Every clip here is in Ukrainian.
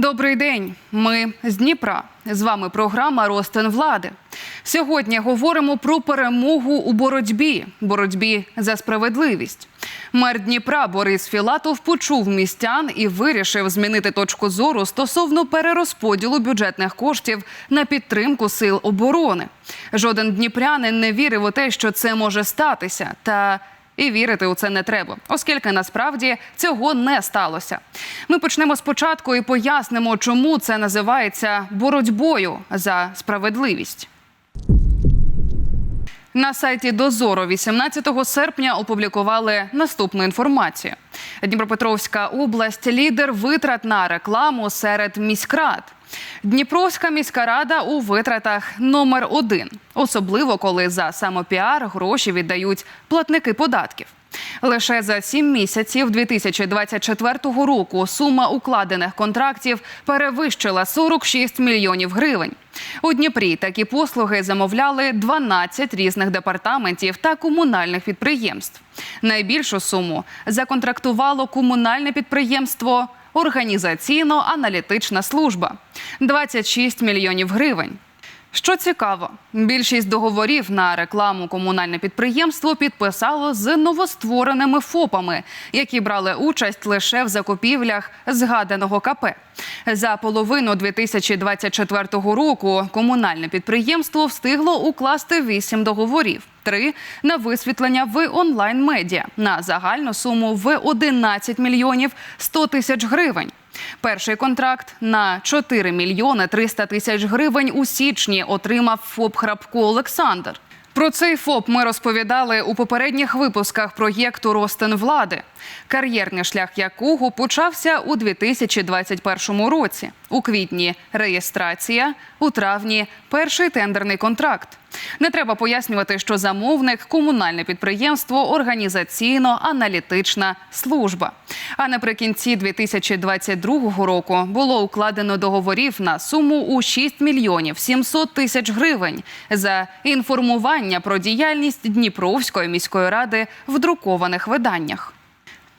Добрий день. Ми з Дніпра. З вами програма Ростин влади. Сьогодні говоримо про перемогу у боротьбі, боротьбі за справедливість. Мер Дніпра Борис Філатов почув містян і вирішив змінити точку зору стосовно перерозподілу бюджетних коштів на підтримку сил оборони. Жоден дніпрянин не вірив у те, що це може статися. Та і вірити у це не треба, оскільки насправді цього не сталося. Ми почнемо спочатку і пояснимо, чому це називається боротьбою за справедливість. На сайті Дозоро 18 серпня опублікували наступну інформацію. Дніпропетровська область лідер витрат на рекламу серед міськрад. Дніпровська міська рада у витратах номер один, особливо коли за самопіар гроші віддають платники податків. Лише за сім місяців 2024 року сума укладених контрактів перевищила 46 мільйонів гривень. У Дніпрі такі послуги замовляли 12 різних департаментів та комунальних підприємств. Найбільшу суму законтрактувало комунальне підприємство Організаційно-аналітична служба 26 мільйонів гривень. Що цікаво, більшість договорів на рекламу комунальне підприємство підписало з новоствореними ФОПами, які брали участь лише в закупівлях згаданого КП. За половину 2024 року комунальне підприємство встигло укласти 8 договорів. Три на висвітлення в онлайн медіа на загальну суму в 11 мільйонів 100 тисяч гривень. Перший контракт на 4 мільйони 300 тисяч гривень у січні отримав ФОП Храпко Олександр. Про цей ФОП ми розповідали у попередніх випусках проєкту Ростин влади, кар'єрний шлях якого почався у 2021 році. У квітні реєстрація, у травні перший тендерний контракт. Не треба пояснювати, що замовник комунальне підприємство організаційно-аналітична служба. А наприкінці 2022 року було укладено договорів на суму у 6 мільйонів 700 тисяч гривень за інформування про діяльність Дніпровської міської ради в друкованих виданнях.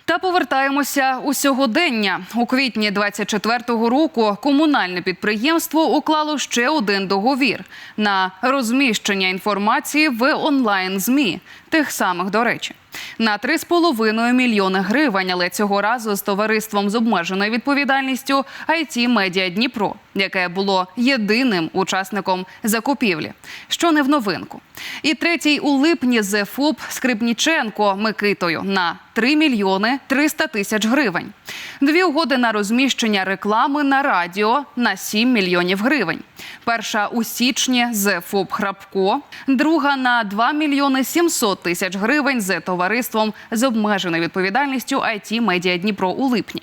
Та повертаємося у сьогодення. У квітні 24-го року комунальне підприємство уклало ще один договір на розміщення інформації в онлайн змі тих самих до речі. На 3,5 мільйони гривень, але цього разу з товариством з обмеженою відповідальністю IT Медіа Дніпро, яке було єдиним учасником закупівлі, що не в новинку. І третій у липні з ФОП Скрипніченко Микитою на 3 мільйони 300 тисяч гривень. Дві угоди на розміщення реклами на радіо на 7 мільйонів гривень. Перша у січні з ФОП Храпко, друга на 2 мільйони 700 тисяч гривень з товариством з обмеженою відповідальністю IT Медіа Дніпро у липні.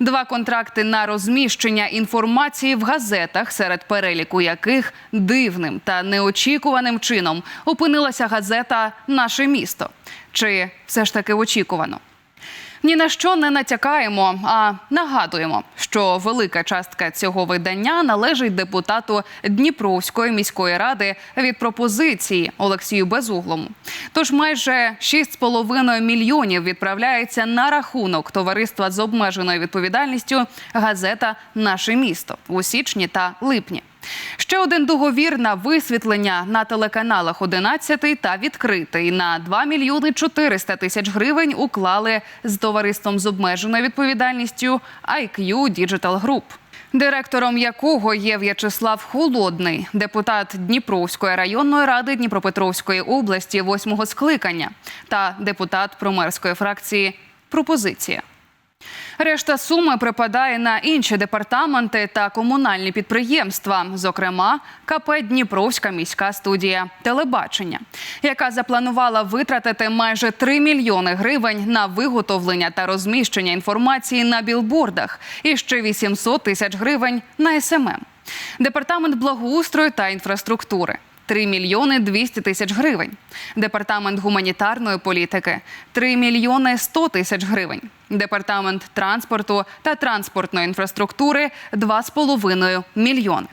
Два контракти на розміщення інформації в газетах, серед переліку яких дивним та неочікуваним чином опинилася газета Наше місто. Чи все ж таки очікувано? Ні на що не натякаємо, а нагадуємо, що велика частка цього видання належить депутату Дніпровської міської ради від пропозиції Олексію Безуглому. Тож майже 6,5 мільйонів відправляється на рахунок товариства з обмеженою відповідальністю газета Наше місто у січні та липні. Ще один договір на висвітлення на телеканалах 11 та відкритий на 2 мільйони 400 тисяч гривень уклали з товариством з обмеженою відповідальністю IQ Digital Group. Директором якого є В'ячеслав Холодний, депутат Дніпровської районної ради Дніпропетровської області, восьмого скликання, та депутат промерської фракції Пропозиція. Решта суми припадає на інші департаменти та комунальні підприємства, зокрема КП Дніпровська міська студія телебачення, яка запланувала витратити майже 3 мільйони гривень на виготовлення та розміщення інформації на білбордах і ще 800 тисяч гривень на СММ. Департамент благоустрою та інфраструктури. 3 мільйони 200 тисяч гривень. Департамент гуманітарної політики 3 мільйони 100 тисяч гривень. Департамент транспорту та транспортної інфраструктури 2,5 мільйони.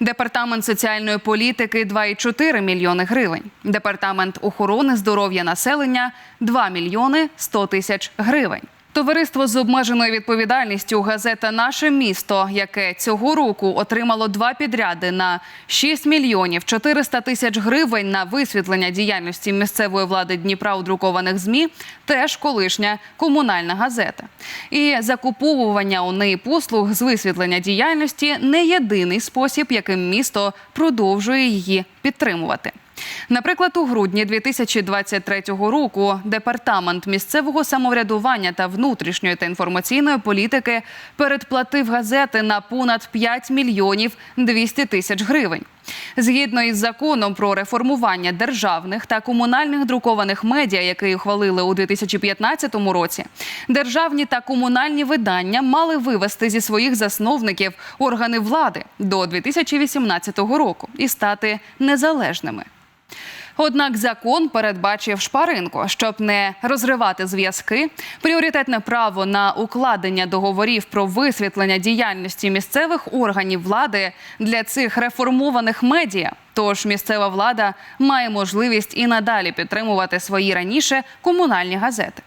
Департамент соціальної політики 2,4 мільйони гривень. Департамент охорони здоров'я населення 2 мільйони 100 тисяч гривень. Товариство з обмеженою відповідальністю газета Наше місто, яке цього року отримало два підряди на 6 мільйонів 400 тисяч гривень на висвітлення діяльності місцевої влади Дніпра у друкованих змі, теж колишня комунальна газета. І закуповування у неї послуг з висвітлення діяльності не єдиний спосіб, яким місто продовжує її підтримувати. Наприклад, у грудні 2023 року департамент місцевого самоврядування та внутрішньої та інформаційної політики передплатив газети на понад 5 мільйонів 200 тисяч гривень. Згідно із законом про реформування державних та комунальних друкованих медіа, який ухвалили у 2015 році, державні та комунальні видання мали вивести зі своїх засновників органи влади до 2018 року і стати незалежними. Однак закон передбачив шпаринку, щоб не розривати зв'язки. Пріоритетне право на укладення договорів про висвітлення діяльності місцевих органів влади для цих реформованих медіа. Тож місцева влада має можливість і надалі підтримувати свої раніше комунальні газети.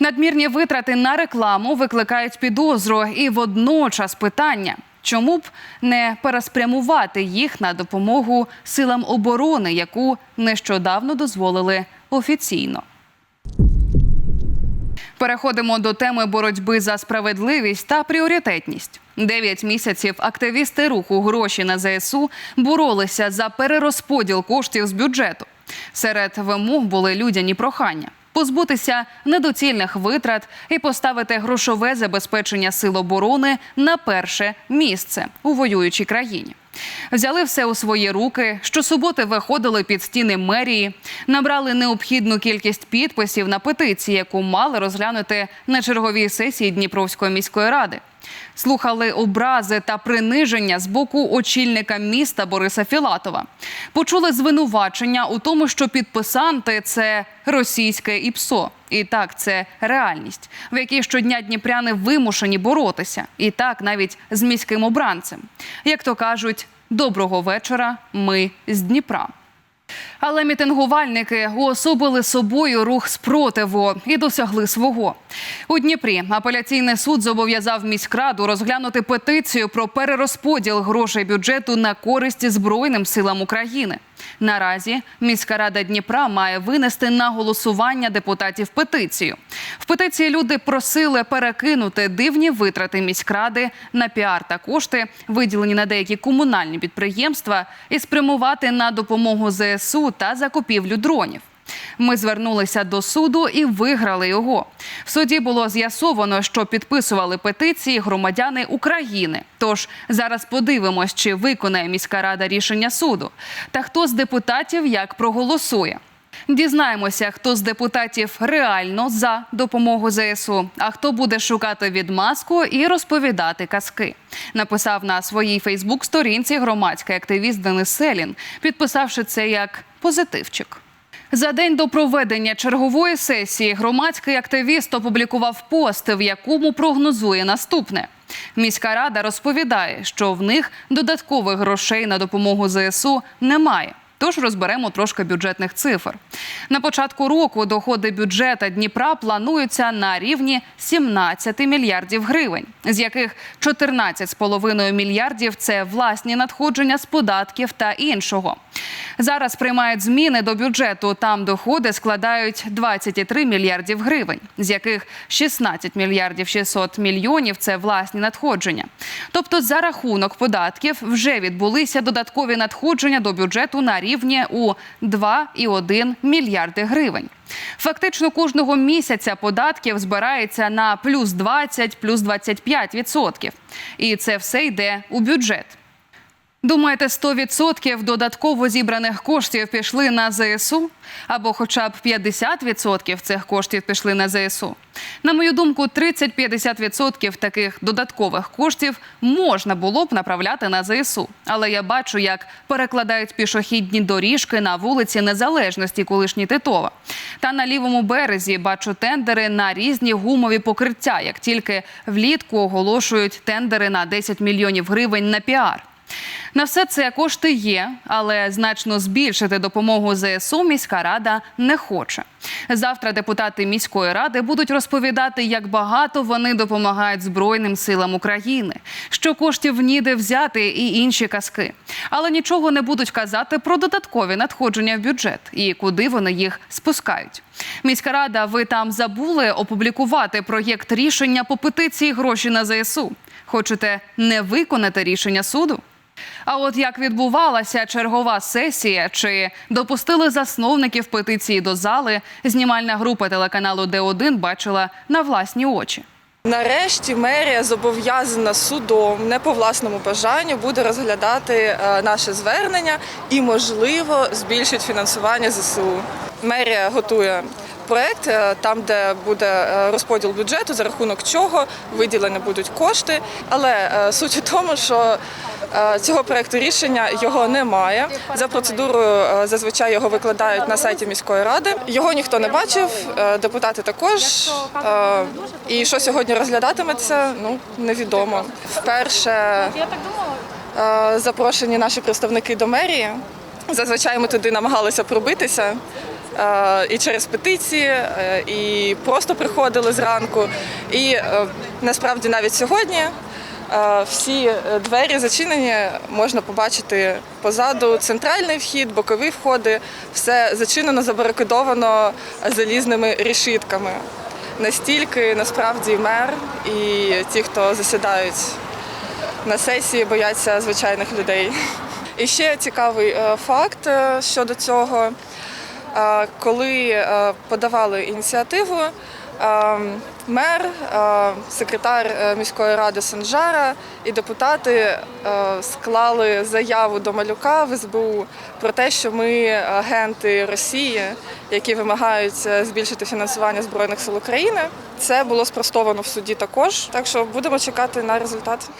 Надмірні витрати на рекламу викликають підозру і водночас питання. Чому б не переспрямувати їх на допомогу силам оборони, яку нещодавно дозволили офіційно? Переходимо до теми боротьби за справедливість та пріоритетність. Дев'ять місяців активісти руху гроші на ЗСУ боролися за перерозподіл коштів з бюджету. Серед вимог були людяні прохання позбутися недоцільних витрат і поставити грошове забезпечення сил оборони на перше місце у воюючій країні. Взяли все у свої руки. Щосуботи виходили під стіни мерії, набрали необхідну кількість підписів на петиції, яку мали розглянути на черговій сесії Дніпровської міської ради. Слухали образи та приниження з боку очільника міста Бориса Філатова. Почули звинувачення у тому, що підписанти це російське ІПСО. І так, це реальність, в якій щодня дніпряни вимушені боротися, і так навіть з міським обранцем. Як то кажуть, доброго вечора. Ми з Дніпра. Але мітингувальники уособили собою рух спротиву і досягли свого. У Дніпрі апеляційний суд зобов'язав міськраду розглянути петицію про перерозподіл грошей бюджету на користь Збройним силам України. Наразі міська рада Дніпра має винести на голосування депутатів петицію. В петиції люди просили перекинути дивні витрати міськради на піар та кошти, виділені на деякі комунальні підприємства, і спрямувати на допомогу ЗСУ та закупівлю дронів. Ми звернулися до суду і виграли його. В суді було з'ясовано, що підписували петиції громадяни України. Тож зараз подивимось, чи виконає міська рада рішення суду, та хто з депутатів як проголосує. Дізнаємося, хто з депутатів реально за допомогу ЗСУ, а хто буде шукати відмазку і розповідати казки. Написав на своїй Фейсбук-сторінці громадський активіст Денис Селін, підписавши це як позитивчик. За день до проведення чергової сесії громадський активіст опублікував пост, в якому прогнозує наступне. Міська рада розповідає, що в них додаткових грошей на допомогу ЗСУ немає. Тож розберемо трошки бюджетних цифр. На початку року доходи бюджета Дніпра плануються на рівні 17 мільярдів гривень, з яких 14,5 мільярдів це власні надходження з податків та іншого. Зараз приймають зміни до бюджету. Там доходи складають 23 мільярдів гривень, з яких 16 мільярдів 600 мільйонів це власні надходження. Тобто, за рахунок податків вже відбулися додаткові надходження до бюджету на рівні у 2,1 мільярди гривень. Фактично кожного місяця податків збирається на плюс 20, плюс 25 відсотків. І це все йде у бюджет. Думаєте, 100% додатково зібраних коштів пішли на ЗСУ? Або хоча б 50% цих коштів пішли на ЗСУ? На мою думку, 30-50% таких додаткових коштів можна було б направляти на ЗСУ. Але я бачу, як перекладають пішохідні доріжки на вулиці Незалежності, колишній Титова. Та на лівому березі бачу тендери на різні гумові покриття, як тільки влітку оголошують тендери на 10 мільйонів гривень на піар. На все це кошти є, але значно збільшити допомогу ЗСУ міська рада не хоче. Завтра депутати міської ради будуть розповідати, як багато вони допомагають Збройним силам України, що коштів ніде взяти і інші казки. Але нічого не будуть казати про додаткові надходження в бюджет і куди вони їх спускають. Міська рада, ви там забули опублікувати проєкт рішення по петиції гроші на ЗСУ. Хочете не виконати рішення суду? А от як відбувалася чергова сесія, чи допустили засновників петиції до зали, знімальна група телеканалу Д1 бачила на власні очі. Нарешті мерія зобов'язана судом не по власному бажанню буде розглядати е, наше звернення і, можливо, збільшить фінансування ЗСУ. Мерія готує проект е, там, де буде е, розподіл бюджету, за рахунок чого виділені будуть кошти. Але суть у тому, що цього проекту рішення його немає. За процедурою е, зазвичай його викладають на сайті міської ради. Його ніхто не бачив, е, депутати також. Е, І що сьогодні розглядатиметься, ну невідомо. Вперше е, запрошені наші представники до мерії. Зазвичай ми туди намагалися пробитися. е, І через петиції, е, і просто приходили зранку. І е, насправді навіть сьогодні е, всі е, двері зачинені, можна побачити позаду центральний вхід, бокові входи. Все зачинено, забарикадовано залізними рішитками. Настільки насправді мер і ті, хто засідають на сесії, бояться звичайних людей. І ще цікавий е, факт е, щодо цього. Е, Коли е, подавали ініціативу, е, мер, е, секретар е, міської ради Санжара і депутати е, склали заяву до малюка в СБУ про те, що ми агенти Росії, які вимагають збільшити фінансування збройних сил України. Це було спростовано в суді також. Так що будемо чекати на результат.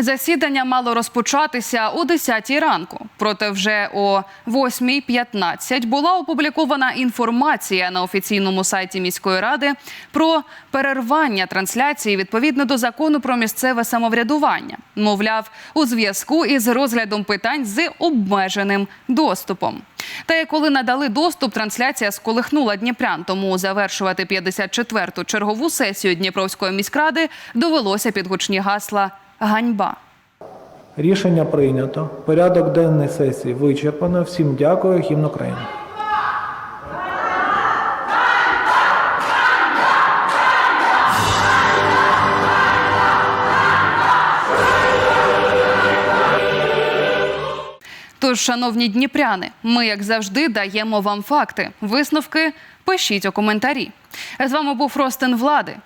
Засідання мало розпочатися о 10 ранку. Проте вже о 8.15 була опублікована інформація на офіційному сайті міської ради про перервання трансляції відповідно до закону про місцеве самоврядування. Мовляв, у зв'язку із розглядом питань з обмеженим доступом. Та й коли надали доступ, трансляція сколихнула Дніпрян. Тому завершувати 54-ту чергову сесію Дніпровської міськради довелося під гучні гасла Ганьба. Рішення прийнято. Порядок денний сесії вичерпано. Всім дякую. Гімн України. Тож, шановні дніпряни, ми, як завжди, даємо вам факти. Висновки пишіть у коментарі. З вами був Ростин Влади.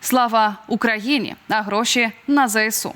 Слава Україні! А гроші на ЗСУ.